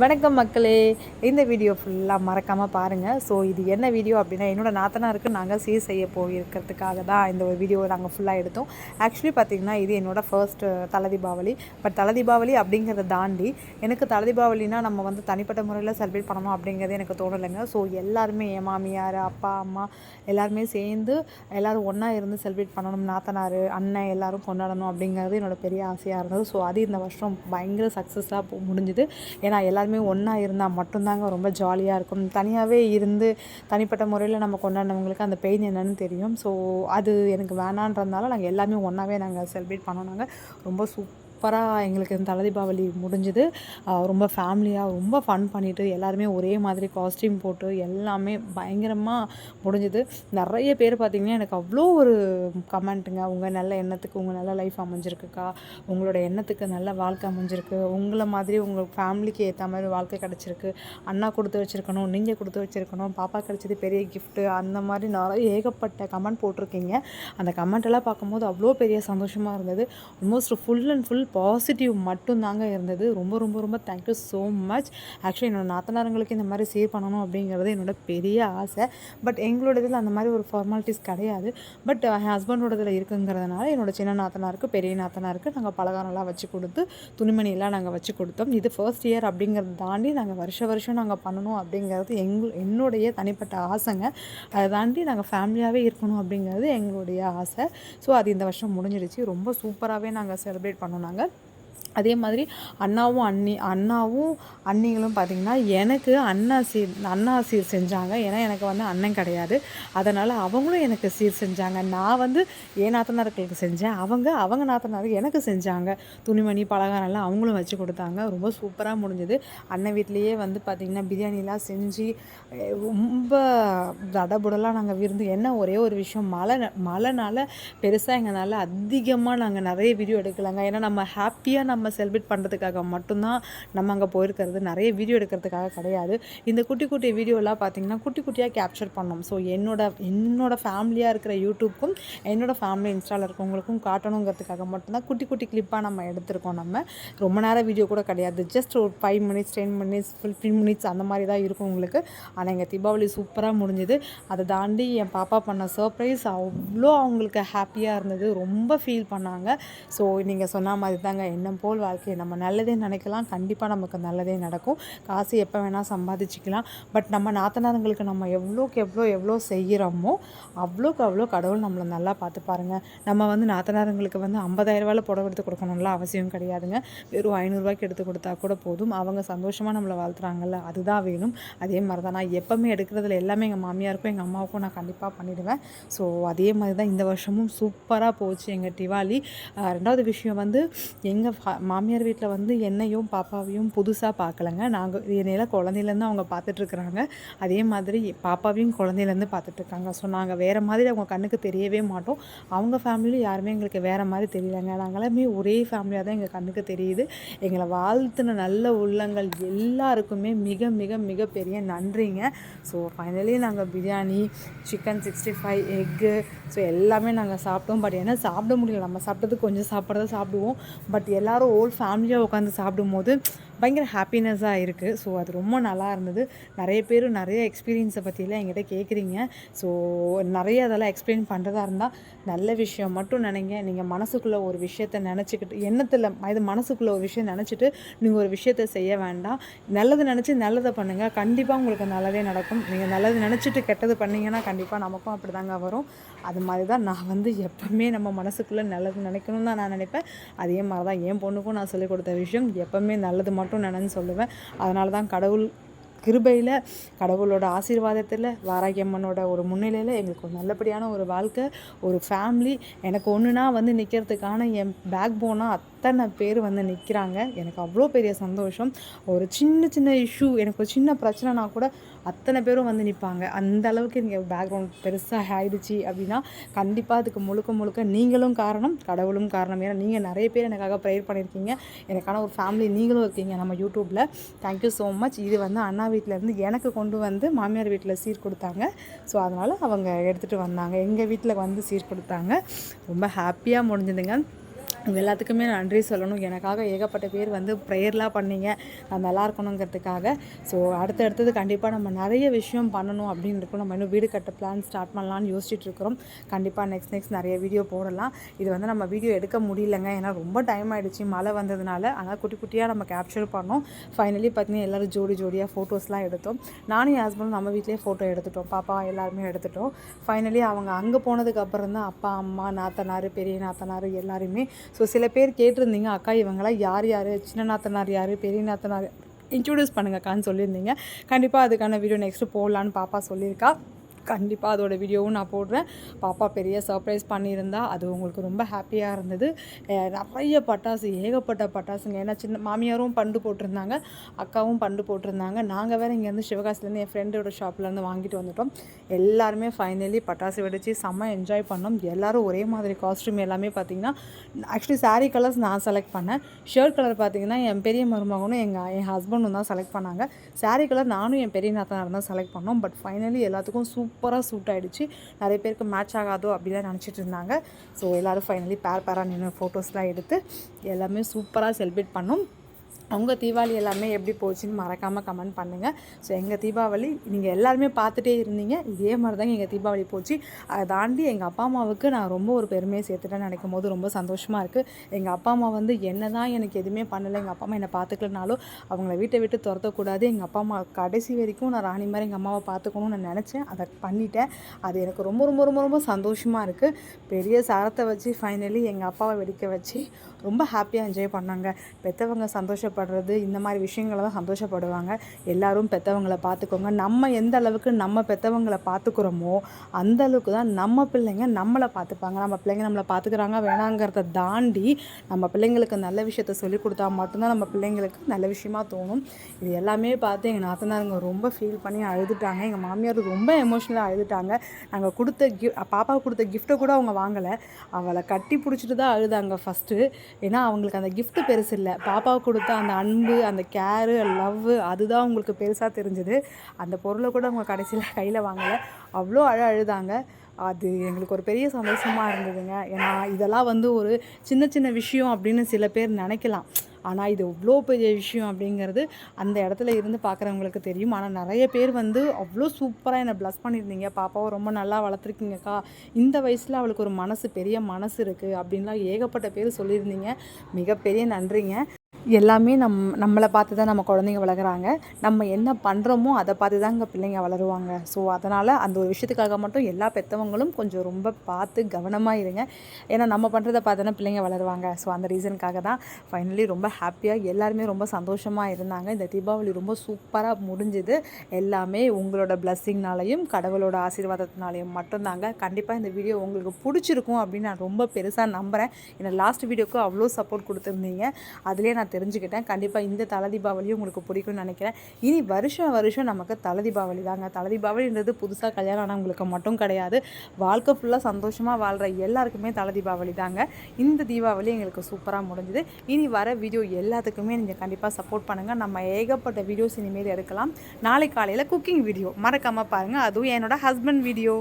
வணக்கம் மக்களே. இந்த வீடியோ ஃபுல்லாக மறக்காமல் பாருங்கள் ஸோ இது என்ன வீடியோ அப்படின்னா என்னோடய நாத்தனாருக்கு நாங்கள் சீர் செய்ய போயிருக்கிறதுக்காக தான் இந்த ஒரு வீடியோ நாங்கள் ஃபுல்லாக எடுத்தோம். ஆக்சுவலி பார்த்திங்கன்னா இது என்னோடய ஃபர்ஸ்ட் தலை தீபாவளி பட் தலை தீபாவளி அப்படிங்கிறத தாண்டி எனக்கு தலை தீபாவளினா நம்ம வந்து தனிப்பட்ட முறையில் செலிப்ரேட் பண்ணணும் அப்படிங்கிறது எனக்கு தோணலைங்க. ஸோ எல்லாருமே என் மாமியார் அப்பா அம்மா எல்லாருமே சேர்ந்து எல்லோரும் ஒன்றா இருந்து செலிப்ரேட் பண்ணணும். நாத்தனார் அண்ணன் எல்லோரும் கொண்டாடணும் அப்படிங்கிறது என்னோட பெரிய ஆசையாக இருந்தது. ஸோ அது இந்த வருஷம் பயங்கர சக்ஸஸாக முடிஞ்சுது. ஏன்னா எல்லாருமே ஒன்றா இருந்தால் மட்டும்தாங்க ரொம்ப ஜாலியாக இருக்கும். தனியாகவே இருந்து தனிப்பட்ட முறையில் நம்ம கொண்டாடினவங்களுக்கு அந்த பெயின் என்னன்னு தெரியும். ஸோ அது எனக்கு வேணான்றதுனால நாங்கள் எல்லாமே ஒன்றாவே நாங்கள் செலிப்ரேட் பண்ணோம் நாங்கள் ரொம்ப சூப் சூப்பராக எங்களுக்கு இந்த தலை தீபாவளி முடிஞ்சுது. ரொம்ப ஃபேமிலியாக ரொம்ப ஃபன் பண்ணிவிட்டு எல்லாருமே ஒரே மாதிரி காஸ்டியூம் போட்டு எல்லாமே பயங்கரமாக முடிஞ்சுது. நிறைய பேர் பார்த்திங்கன்னா எனக்கு அவ்வளோ ஒரு கமெண்ட்டுங்க உங்கள் நல்ல எண்ணத்துக்கு உங்கள் நல்ல லைஃப் அமைஞ்சிருக்குக்கா. உங்களோட எண்ணத்துக்கு நல்ல வாழ்க்கை அமைஞ்சிருக்கு. உங்களை மாதிரி உங்கள் ஃபேமிலிக்கு ஏற்ற மாதிரி வாழ்க்கை கிடச்சிருக்கு. அண்ணா கொடுத்து வச்சுருக்கணும் நீங்கள் கொடுத்து வச்சுருக்கணும் பாப்பா கிடச்சது பெரிய கிஃப்ட்டு அந்த மாதிரி நிறைய ஏகப்பட்ட கமெண்ட் போட்டிருக்கீங்க. அந்த கமெண்ட் எல்லாம் பார்க்கும்போது அவ்வளோ பெரிய சந்தோஷமாக இருந்தது. Almost full and full positive மட்டும்தாங்க இருந்தது. ரொம்ப ரொம்ப ரொம்ப தேங்க்யூ ஸோ மச் ஆக்சுவலி என்னோட நாத்தனாரங்களுக்கு இந்த மாதிரி சேவ் பண்ணணும் அப்படிங்கிறது என்னோட பெரிய ஆசை. பட் எங்களோட இதில் அந்த மாதிரி ஒரு ஃபார்மாலிட்டிஸ் கிடையாது. பட் என் ஹஸ்பண்டோட இதில் இருக்குங்கிறதுனால என்னோட சின்ன நாத்தனாருக்கு பெரிய நாத்தனாருக்கு நாங்கள் பலகாரம்லாம் வச்சு கொடுத்து துணிமணியெல்லாம் நாங்கள் வச்சு கொடுத்தோம். இது ஃபர்ஸ்ட் இயர் அப்படிங்கிறத தாண்டி நாங்கள் வருஷ வருஷம் நாங்கள் பண்ணணும் அப்படிங்கிறது எங் என்னுடைய தனிப்பட்ட ஆசைங்க. அதை தாண்டி நாங்கள் ஃபேமிலியாகவே இருக்கணும் அப்படிங்கிறது எங்களுடைய ஆசை. ஸோ அது இந்த வருஷம் முடிஞ்சிடுச்சு. ரொம்ப சூப்பராகவே நாங்கள் செலிப்ரேட் பண்ணோம் நாங்கள் ben. அதே மாதிரி அண்ணாவும் அண்ணி அண்ணாவும் அண்ணிகளும் பார்த்திங்கன்னா எனக்கு அண்ணா சீர் அண்ணா சீர் செஞ்சாங்க. ஏன்னா எனக்கு வந்து அண்ணன் கிடையாது. அதனால் அவங்களும் எனக்கு சீர் செஞ்சாங்க. நான் வந்து என் நாத்தனார்களுக்கு செஞ்சேன். அவங்க அவங்க நாத்தனாருக்கு எனக்கு செஞ்சாங்க. துணிமணி பலகாரம்லாம் அவங்களும் வச்சு கொடுத்தாங்க. ரொம்ப சூப்பராக முடிஞ்சது. அண்ணன் வீட்லேயே வந்து பார்த்திங்கன்னா பிரியாணிலாம் செஞ்சு ரொம்ப தடபுடலாம் நாங்கள் விருந்து என்ன ஒரே ஒரு விஷயம் மழை மழைனால பெருசாக எங்களால் அதிகமாக நாங்கள் நிறைய வீடியோ எடுக்கலாங்க. ஏன்னா நம்ம ஹாப்பியாக நம்ம நம்ம செலிப்ரேட் பண்ணுறதுக்காக மட்டும்தான் நம்ம அங்கே போயிருக்கிறது. நிறைய வீடியோ எடுக்கிறதுக்காக கிடையாது. இந்த குட்டி குட்டி வீடியோலாம் பார்த்திங்கன்னா குட்டி குட்டியாக கேப்சர் பண்ணோம். ஸோ என்னோட என்னோட ஃபேமிலியாக இருக்கிற யூடியூப்க்கும் என்னோட ஃபேமிலி இன்ஸ்டாவில் இருக்கவங்களுக்கும் காட்டணுங்கிறதுக்காக மட்டும்தான் குட்டி குட்டி கிளிப்பாக நம்ம எடுத்திருக்கோம் நம்ம. ரொம்ப நேரம் வீடியோ கூட கிடையாது. ஜஸ்ட் ஒரு five minutes ten minutes fifteen minutes அந்த மாதிரி தான் இருக்கும் உங்களுக்கு. ஆனால் எங்கள் தீபாவளி சூப்பராக முடிஞ்சுது. அதை தாண்டி என் பாப்பா பண்ண சர்ப்ரைஸ் அவ்வளோ அவங்களுக்கு ஹாப்பியாக இருந்தது. ரொம்ப ஃபீல் பண்ணாங்க. ஸோ நீங்கள் சொன்ன மாதிரி தாங்க. என்ன போ போல் வாழ்க்கையை நம்ம நல்லதே நினைக்கலாம். கண்டிப்பாக நமக்கு நல்லதே நடக்கும். காசு எப்போ வேணால் சம்பாதிச்சிக்கலாம். பட் நம்ம நாத்தனாருங்களுக்கு நம்ம எவ்வளோக்கு எவ்வளோ எவ்வளோ செய்கிறோமோ அவ்வளோக்கு அவ்வளோ கடவுள் நம்மளை நல்லா பார்த்து பாருங்கள் நம்ம வந்து நாத்தனாருங்களுக்கு வந்து ஐம்பதாயிரரூவாயில் புடவை எடுத்து கொடுக்கணும்லாம் அவசியம் கிடையாதுங்க. வெறும் ஐநூறுரூவாய்க்கு எடுத்து கொடுத்தா கூட போதும். அவங்க சந்தோஷமாக நம்மளை வாழ்த்துறாங்கல்ல அதுதான் வேணும். அதே மாதிரி தான் நான் எப்போவுமே எடுக்கிறதுல எல்லாமே எங்கள் மாமியாருக்கும் எங்கள் அம்மாவுக்கும் நான் கண்டிப்பாக பண்ணிவிடுவேன் ஸோ அதே மாதிரி தான் இந்த வருஷமும் சூப்பராக போச்சு எங்கள் டிவாலி ரெண்டாவது விஷயம் வந்து எங்கள் மாமியார் வீட்டில் வந்து என்னையும் பாப்பாவையும் புதுசாக பார்க்கலங்க நாங்கள் என்னையில் குழந்தையிலேருந்து அவங்க பார்த்துட்ருக்குறாங்க அதே மாதிரி பாப்பாவையும் குழந்தையிலேருந்து பார்த்துட்ருக்காங்க ஸோ நாங்கள் வேறு மாதிரி அவங்க கண்ணுக்கு தெரியவே மாட்டோம். அவங்க ஃபேமிலியும் யாருமே எங்களுக்கு வேறு மாதிரி தெரியலங்க. நாங்களாமே ஒரே ஃபேமிலியாக தான் எங்கள் கண்ணுக்கு தெரியுது. எங்களை வாழ்த்துன நல்ல உள்ளங்கள் எல்லாருக்குமே மிக மிக மிக பெரிய நன்றிங்க. ஸோ ஃபைனலி நாங்கள் பிரியாணி சிக்கன் சிக்ஸ்டி ஃபைவ் எக்கு ஸோ எல்லாமே நாங்கள் சாப்பிட்டோம். பட் ஏன்னா சாப்பிட முடியல. நம்ம சாப்பிட்டது கொஞ்சம் சாப்பிட்றத சாப்பிடுவோம். பட் எல்லோரும் ஹோல் ஃபேமிலியாக உட்காந்து சாப்பிடும்போது பயங்கர ஹாப்பினஸ்ஸாக இருக்குது ஸோ அது ரொம்ப நல்லா இருந்தது. நிறைய பேர் நிறைய எக்ஸ்பீரியன்ஸை பற்றியெல்லாம் என்கிட்ட கேட்குறீங்க ஸோ நிறைய அதெல்லாம் எக்ஸ்பிளைன் பண்ணுறதா இருந்தால் நல்ல விஷயம். மட்டும் நினைங்க நீங்கள் மனசுக்குள்ளே ஒரு விஷயத்த நினச்சிக்கிட்டு எண்ணத்தில் இது மனசுக்குள்ளே ஒரு விஷயம் நினச்சிட்டு நீங்கள் ஒரு விஷயத்த செய்ய வேண்டாம். நல்லது நினச்சி நல்லதை பண்ணுங்கள் கண்டிப்பாக உங்களுக்கு நல்லதே நடக்கும். நீங்கள் நல்லது நினச்சிட்டு கெட்டது பண்ணிங்கன்னா கண்டிப்பாக நமக்கும் அப்படி தாங்க வரும். அது மாதிரி தான் நான் வந்து எப்போவுமே நம்ம மனசுக்குள்ளே நல்லது நினைக்கணும்னு தான் நான் நினைப்பேன். அதே மாதிரி தான் என் பொண்ணுக்கும் நான் சொல்லிக் கொடுத்த விஷயம். எப்போவுமே நல்லது மட்டும் மட்டும் நினைன்னு சொல்லுவேன். அதனால தான் கடவுள் கிருபையில் கடவுளோட ஆசீர்வாதத்தில் வாராகியம்மனோட ஒரு முன்னிலையில் எங்களுக்கு ஒரு நல்லபடியான ஒரு வாழ்க்கை ஒரு ஃபேமிலி எனக்கு ஒன்றுனா வந்து நிற்கிறதுக்கான என் பேக் போனால் அத்தனை பேர் வந்து நிற்கிறாங்க எனக்கு அவ்வளோ பெரிய சந்தோஷம். ஒரு சின்ன சின்ன இஷ்யூ எனக்கு ஒரு சின்ன பிரச்சனைனா கூட அத்தனை பேரும் வந்து நிற்பாங்க அந்த அளவுக்கு நீங்கள் பேக்ரவுண்ட் பெருசாக ஆயிடுச்சு அப்படின்னா கண்டிப்பாக அதுக்கு முழுக்க முழுக்க நீங்களும் காரணம் கடவுளும் காரணம். ஏன்னா நீங்கள் நிறைய பேர் எனக்காக ப்ரேயர் பண்ணியிருக்கீங்க. எனக்கான ஒரு ஃபேமிலி நீங்களும் இருக்கீங்க நம்ம யூடியூப்பில் தேங்க்யூ ஸோ மச் இது வந்து அண்ணா வீட்டிலேருந்து எனக்கு கொண்டு வந்து மாமியார் வீட்டில் சீர் கொடுத்தாங்க. ஸோ அதனால் அவங்க எடுத்துகிட்டு வந்தாங்க. எங்கள் வீட்டில் வந்து சீர் கொடுத்தாங்க. ரொம்ப ஹாப்பியாக முடிஞ்சதுங்க. உங்கள் எல்லாத்துக்குமே நன்றி சொல்லணும். எனக்காக ஏகப்பட்ட பேர் வந்து ப்ரேயர்லாம் பண்ணீங்க. நான் நல்லா இருக்கணுங்கிறதுக்காக. ஸோ அடுத்தடுத்தது கண்டிப்பாக நம்ம நிறைய விஷயம் பண்ணணும் அப்படின்னு இருக்கோம் நம்ம இன்னும் வீடு கட்ட பிளான் ஸ்டார்ட் பண்ணலாம்னு யோசிச்சுட்டு இருக்கிறோம். கண்டிப்பாக நெக்ஸ்ட் நெக்ஸ்ட் நிறைய வீடியோ போடலாம். இது வந்து நம்ம வீடியோ எடுக்க முடியலங்க. ஏன்னா ரொம்ப டைம் ஆகிடுச்சு மழை வந்ததுனால. ஆனால் குட்டி குட்டியாக நம்ம கேப்சர் பண்ணோம். ஃபைனலி பார்த்தீங்கன்னா எல்லோரும் ஜோடி ஜோடியாக ஃபோட்டோஸ்லாம் எடுத்தோம். நானும் என் ஹஸ்பண்டும் நம்ம வீட்லேயே ஃபோட்டோ எடுத்துட்டோம். பாப்பா எல்லாருமே எடுத்துட்டோம். ஃபைனலி அவங்க அங்கே போனதுக்கப்புறம் தான் அப்பா அம்மா நாத்தனார் பெரிய நாத்தனார் எல்லாருமே ஸோ சில பேர் கேட்டிருந்தீங்க அக்கா இவங்களாம் யார் யார்? சின்ன நாத்தனார் யார்? பெரிய நாத்தனார்? இன்ட்ரடியூஸ் பண்ணுங்கக்கான்னு சொல்லியிருந்தீங்க. கண்டிப்பாக அதுக்கான வீடியோ நெக்ஸ்ட்டு போடலான்னு பாப்பா சொல்லியிருக்கா. கண்டிப்பாக அதோட வீடியோவும் நான் போடுறேன். பாப்பா பெரிய சர்ப்ரைஸ் பண்ணியிருந்தா அது உங்களுக்கு ரொம்ப ஹாப்பியாக இருந்தது. நிறைய பட்டாசு ஏகப்பட்ட பட்டாசுங்க. ஏன்னா சின்ன மாமியாரும் பண்டு போட்டிருந்தாங்க அக்காவும் பண்டு போட்டிருந்தாங்க. நாங்கள் வேறு இங்கேருந்து சிவகாசிலேருந்து என் ஃப்ரெண்டோட ஷாப்லேருந்து வாங்கிட்டு வந்துட்டோம். எல்லாருமே ஃபைனலி பட்டாசு வெடித்து செம்ம என்ஜாய் பண்ணோம். எல்லோரும் ஒரே மாதிரி காஸ்ட்யூம் எல்லாமே பார்த்தீங்கன்னா ஆக்சுவலி சாரீ கலர்ஸ் நான் செலக்ட் பண்ணேன். ஷர்ட் கலர் பார்த்திங்கன்னா என் பெரிய மருமகனும் எங்கள் என் ஹஸ்பண்டும் தான் செலக்ட் பண்ணாங்க. சாரீ கலர் நானும் என் பெரிய நாத்தனார் தான் செலக்ட் பண்ணோம். பட் ஃபைனலி எல்லாத்துக்கும் சூப்பர் சூப்பராக சூட் ஆகிடுச்சு நிறைய பேருக்கு மேட்ச் ஆகாதோ அப்படிலாம் நினச்சிட்டு இருந்தாங்க. ஸோ எல்லோரும் ஃபைனலி பேர் பேராக நின்று ஃபோட்டோஸ்லாம் எடுத்து எல்லாமே சூப்பராக செலிப்ரேட் பண்ணோம். உங்கள் தீபாவளி எல்லாமே எப்படி போச்சுன்னு மறக்காமல் கமெண்ட் பண்ணுங்கள் ஸோ எங்கள் தீபாவளி நீங்கள் எல்லாருமே பார்த்துட்டே இருந்தீங்க. இதே மாதிரி தாங்க எங்கள் தீபாவளி போச்சு. அதை தாண்டி எங்கள் அப்பா அம்மாவுக்கு நான் ரொம்ப ஒரு பெருமையை சேர்த்துட்டேன்னு நினைக்கும் போது ரொம்ப சந்தோஷமாக இருக்குது எங்கள் அப்பா அம்மா வந்து என்ன தான் எனக்கு எதுவுமே பண்ணலை. எங்கள் அப்பா அம்மா என்னை பார்த்துக்கலனாலும் அவங்கள வீட்டை விட்டு துரத்தக்கூடாது. எங்கள் அப்பா அம்மா கடைசி வரைக்கும் நான் ராணி மாதிரி எங்கள் அம்மாவை பார்த்துக்கணும்னு நான் நினச்சேன். அதை பண்ணிட்டேன். அது எனக்கு ரொம்ப ரொம்ப ரொம்ப ரொம்ப சந்தோஷமாக இருக்குது பெரிய சரத்தை வச்சு ஃபைனலி எங்கள் அப்பாவை வெடிக்க வச்சு ரொம்ப ஹாப்பியாக என்ஜாய் பண்ணாங்க. பெற்றவங்க சந்தோஷப்படுறது இந்த மாதிரி விஷயங்களை தான் சந்தோஷப்படுவாங்க. எல்லோரும் பெற்றவங்கள பார்த்துக்கோங்க. நம்ம எந்த அளவுக்கு நம்ம பெற்றவங்கள பார்த்துக்குறோமோ அந்த அளவுக்கு தான் நம்ம பிள்ளைங்க நம்மளை பார்த்துப்பாங்க. நம்ம பிள்ளைங்க நம்மளை பார்த்துக்கிறாங்க வேணாங்கிறத தாண்டி நம்ம பிள்ளைங்களுக்கு நல்ல விஷயத்த சொல்லி கொடுத்தா மட்டும்தான் நம்ம பிள்ளைங்களுக்கு நல்ல விஷயமா தோணும். இது எல்லாமே பார்த்து எங்கள் நாத்தனாருங்க ரொம்ப ஃபீல் பண்ணி அழுதுட்டாங்க. எங்கள் மாமியார் ரொம்ப எமோஷ்னலாக அழுதுட்டாங்க. நாங்கள் கொடுத்த கிஃப்ட் பாப்பாவுக்கு கொடுத்த கிஃப்ட்டை கூட அவங்க வாங்கலை. அவளை கட்டி பிடிச்சிட்டு தான் அழுதாங்க ஃபஸ்ட்டு ஏன்னா அவங்களுக்கு அந்த கிஃப்ட்டு பெருசு இல்லை. பாப்பாவுக்கு கொடுத்த அந்த அன்பு அந்த கேரு லவ் அதுதான் அவங்களுக்கு பெருசாக தெரிஞ்சுது. அந்த பொருளை கூட அவங்க கடைசியில் கையில் வாங்கலை. அவ்வளோ அழ அழுதாங்க. அது எங்களுக்கு ஒரு பெரிய சந்தோஷமாக இருந்ததுங்க. ஏன்னா இதெல்லாம் வந்து ஒரு சின்ன சின்ன விஷயம் அப்படின்னு சில பேர் நினைக்கலாம். ஆனால் இது இவ்வளோ பெரிய விஷயம் அப்படிங்கிறது அந்த இடத்துல இருந்து பார்க்குறவங்களுக்கு தெரியும். ஆனால் நிறைய பேர் வந்து அவ்வளோ சூப்பராக என்னை ப்ளஸ் பண்ணியிருந்தீங்க. பாப்பாவை ரொம்ப நல்லா வளர்த்துருக்கீங்கக்கா. இந்த வயசில் அவளுக்கு ஒரு மனசு பெரிய மனசு இருக்குது அப்படின்லாம் ஏகப்பட்ட பேர் சொல்லியிருந்தீங்க. மிகப்பெரிய நன்றிங்க. எல்லாமே நம் நம்மளை பார்த்து தான் நம்ம குழந்தைங்க வளர்கிறாங்க. நம்ம என்ன பண்ணுறோமோ அதை பார்த்து தான் இங்கே பிள்ளைங்க வளருவாங்க. ஸோ அதனால் அந்த ஒரு விஷயத்துக்காக மட்டும் எல்லா பெற்றவங்களும் கொஞ்சம் ரொம்ப பார்த்து கவனமாக இருங்க. ஏன்னா நம்ம பண்ணுறதை பார்த்து பிள்ளைங்க வளருவாங்க. ஸோ அந்த ரீசனுக்காக தான் ஃபைனலி ரொம்ப ஹாப்பியாக எல்லாருமே ரொம்ப சந்தோஷமாக இருந்தாங்க. இந்த தீபாவளி ரொம்ப சூப்பராக முடிஞ்சுது. எல்லாமே உங்களோட பிளஸ்ஸிங்னாலையும் கடவுளோட ஆசீர்வாதத்தினாலையும் மட்டும்தாங்க. கண்டிப்பாக இந்த வீடியோ உங்களுக்கு பிடிச்சிருக்கும் அப்படின்னு நான் ரொம்ப பெருசாக நம்புகிறேன் ஏன்னா லாஸ்ட் வீடியோக்கு அவ்வளோ சப்போர்ட் கொடுத்துருந்தீங்க. அதுலேயே நான் தெரிஞ்சுக்கிட்டேன். கண்டிப்பாக இந்த தலை தீபாவளியும் உங்களுக்கு பிடிக்கும்னு நினைக்கிறேன். இனி வருஷம் வருஷம் நமக்கு தலை தீபாவளி தாங்க. தலை தீபாவளின்றது புதுசாக கல்யாணம் ஆனவங்களுக்கு மட்டும் கிடையாது. வாழ்க்கை ஃபுல்லாக சந்தோஷமாக வாழ்கிற எல்லாருக்குமே தலை தீபாவளி தாங்க. இந்த தீபாவளி எங்களுக்கு சூப்பராக முடிஞ்சுது. இனி வர வீடியோ எல்லாத்துக்குமே நீங்கள் கண்டிப்பாக சப்போர்ட் பண்ணுங்கள் நம்ம ஏகப்பட்ட வீடியோஸ் இனிமேல் எடுக்கலாம். நாளை காலையில் குக்கிங் வீடியோ மறக்காமல் பாருங்கள் அதுவும் என்னோட ஹஸ்பண்ட் வீடியோ